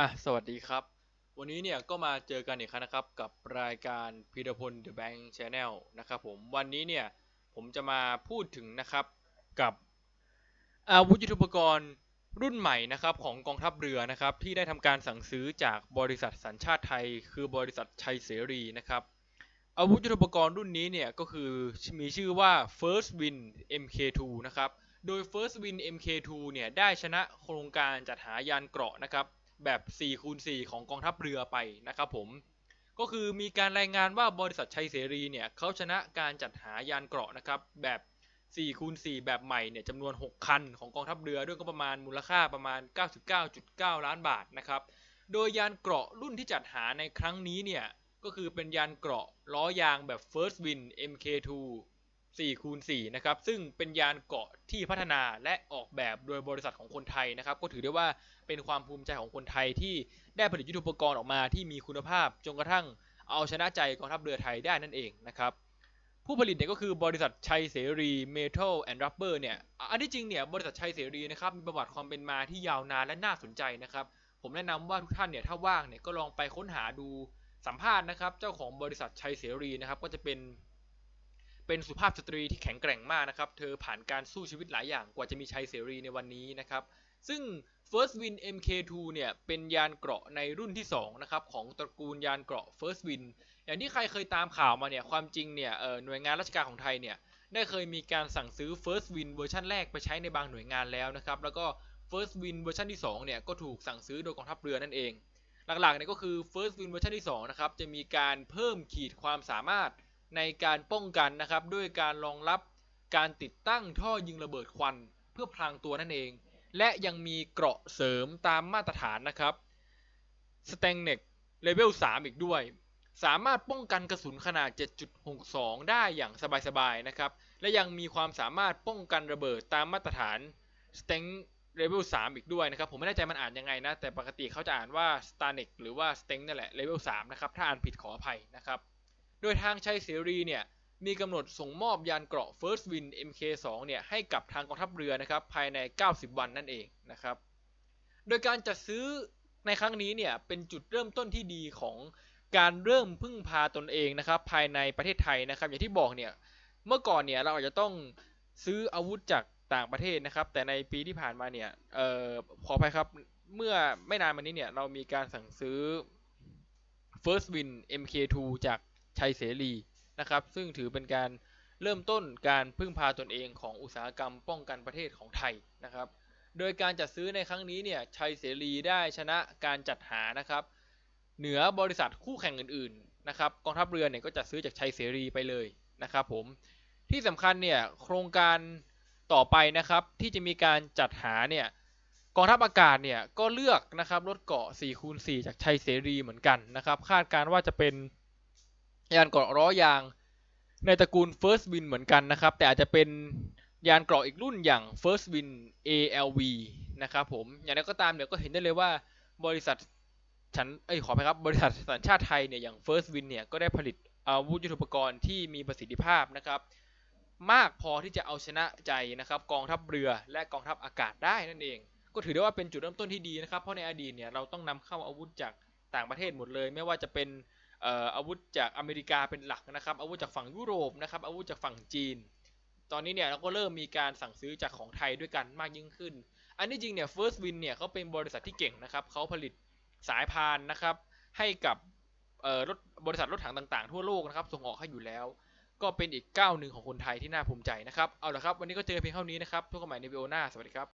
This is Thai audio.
อะ สวัสดีครับ วันนี้เนี่ยก็มาเจอกันอีกครั้งนะครับ กับรายการพีรพล The Bank Channel นะครับผม วันนี้เนี่ย ผมจะมาพูดถึงนะครับกับอาวุธยุทโธปกรณ์รุ่นใหม่นะครับของกองทัพเรือนะครับ ที่ได้ทำการสั่งซื้อจากบริษัทสัญชาติไทย คือบริษัทชัยเสรีนะครับอาวุธยุทโธปกรณ์รุ่นนี้เนี่ยก็คือมีชื่อว่า First Win MK2 นะครับ โดย First Win MK2 เนี่ยได้ชนะโครงการจัดหายานเกราะนะครับ แบบ4คูณ4ของกองทัพเรือไปนะครับผม ก็คือมีการรายงานว่าบริษัทชัยเสรีเนี่ยเขาชนะการจัดหายานเกราะนะครับแบบ4คูณ4แบบใหม่เนี่ยจำนวน 6 คันของกองทัพเรือด้วยก็ประมาณมูลค่าประมาณ 99.9 ล้านบาทนะครับ โดยยานเกราะรุ่นที่จัดหาในครั้งนี้เนี่ยก็คือเป็นยานเกราะล้อยางแบบ First Win MK2 4คูณ4นะครับ ซึ่งเป็นยานเกาะที่พัฒนาและออกแบบโดยบริษัทของคนไทยนะครับ ก็ถือได้ว่าเป็นความภูมิใจของคนไทยที่ได้ผลิตยุทโธปกรณ์ออกมาที่มีคุณภาพจนกระทั่งเอาชนะใจกองทัพเรือไทยได้นั่นเองนะครับ ผู้ผลิตเนี่ยก็คือบริษัทชัยเสรี Metal and Rubber เนี่ย อันที่จริงเนี่ยบริษัทชัยเสรีนะครับมีประวัติความเป็นมาที่ยาวนานและน่าสนใจนะครับ ผมแนะนำว่าทุกท่านเนี่ยถ้าว่างเนี่ยก็ลองไปค้นหาดูสัมภาษณ์นะครับ เจ้าของบริษัทชัยเสรีนะครับก็จะเป็น เป็นสุภาพสตรีที่แข็งแกร่งมากนะครับ เธอผ่านการสู้ชีวิตหลายอย่างกว่าจะมีชัยเสรีในวันนี้นะครับ ซึ่ง First Win MK2 เนี่ยเป็นยานเกราะในรุ่นที่2นะครับของตระกูลยานเกราะ First Win อย่างที่ใครเคยตามข่าวมาเนี่ยความจริงเนี่ยหน่วยงานราชการของไทยเนี่ยได้เคยมีการสั่งซื้อ First Win เวอร์ชันแรกไปใช้ในบางหน่วยงานแล้วนะครับแล้วก็ First Win เวอร์ชันที่2เนี่ยก็ถูกสั่งซื้อโดยกองทัพเรือนั่นเอง หลักๆเนี่ยก็คือ First Win เวอร์ชันที่2นะครับจะมีการเพิ่มขีดความสามารถ ในการป้องกันนะครับด้วยการรองรับการติดตั้งท่อยิงระเบิดควัน เพื่อพรางตัวนั่นเอง และยังมีเกราะเสริมตามมาตรฐานนะครับ s t a n g n e c Level 3อีกด้วย สามารถป้องกันกระสุนขนาด 7.62 ได้อย่างสบายๆนะครับ และยังมีความสามารถป้องกันระเบิดตามมาตรฐาน s t a n g Level 3อีกด้วยนะครับ ผมไม่แน่ใจมันอ่านยังไงนะ แต่ปกติเขาจะอ่านว่า s t a n e c หรือว่า s t e n นั่นแหละ Level 3นะครับ ถ้าอ่านผิดขออภัยนะครับ โดยทางชัยเสรีเนี่ยมีกำหนดส่งมอบยานเกราะ First Win MK2 เนี่ยให้กับทางกองทัพเรือนะครับภายใน 90 วันนั่นเองนะครับ โดยการจัดซื้อในครั้งนี้เนี่ยเป็นจุดเริ่มต้นที่ดีของการเริ่มพึ่งพาตนเองนะครับภายในประเทศไทยนะครับ อย่างที่บอกเนี่ยเมื่อก่อนเนี่ยเราอาจจะต้องซื้ออาวุธจากต่างประเทศนะครับ แต่ในปีที่ผ่านมาเนี่ยเอ่อขออภัยครับเมื่อไม่นานมานี้เนี่ยเรามีการสั่งซื้อ First Win MK2 จาก ชัยเสรีนะครับซึ่งถือเป็นการเริ่มต้นการพึ่งพาตนเองของอุตสาหกรรมป้องกันประเทศของไทยนะครับ โดยการจัดซื้อในครั้งนี้เนี่ยชัยเสรีได้ชนะการจัดหานะครับ เหนือบริษัทคู่แข่งอื่นๆนะครับกองทัพเรือเนี่ยก็จัดซื้อจากชัยเสรีไปเลยนะครับผมที่สำคัญเนี่ยโครงการต่อไปนะครับที่จะมีการจัดหาเนี่ยกองทัพอากาศเนี่ยก็เลือกนะครับรถเกาะ4คูณ4จากชัยเสรีเหมือนกันนะครับ คาดการว่าจะเป็น ยานเกราะล้อยางในตระกูล First Win เหมือนกันนะครับ แต่อาจจะเป็นยานเกราะอีกรุ่นอย่าง First Win ALV นะครับผม อย่างไรก็ตามเดี๋ยวก็เห็นได้เลยว่าบริษัทฉันเอ้ยขอไปครับบริษัทสัญชาติไทยเนี่ยอย่าง First Win เนี่ยก็ได้ผลิตอาวุธยุทโธปกรณ์ที่มีประสิทธิภาพนะครับ มากพอที่จะเอาชนะใจนะครับกองทัพเรือและกองทัพอากาศได้นั่นเอง ก็ถือได้ว่าเป็นจุดเริ่มต้นที่ดีนะครับเพราะในอดีตเนี่ยเราต้องนำเข้าอาวุธจากต่างประเทศหมดเลย ไม่ว่าจะเป็น อาวุธจากอเมริกาเป็นหลักนะครับ อาวุธจากฝั่งยุโรปนะครับ อาวุธจากฝั่งจีน ตอนนี้เนี่ยเราก็เริ่มมีการสั่งซื้อจากของไทยด้วยกันมากยิ่งขึ้น อันนี้จริงเนี่ย First Win เนี่ยเขาเป็นบริษัทที่เก่งนะครับเขาผลิตสายพานนะครับ ให้กับรถบริษัทรถถังต่างๆ ทั่วโลกนะครับ ส่งออกให้อยู่แล้ว ก็เป็นอีกก้าวหนึ่งของคนไทยที่น่าภูมิใจนะครับ เอาละครับ วันนี้ก็เจอเพียงเท่านี้นะครับพบกันใหม่ในวิดีโอหน้า สวัสดีครับ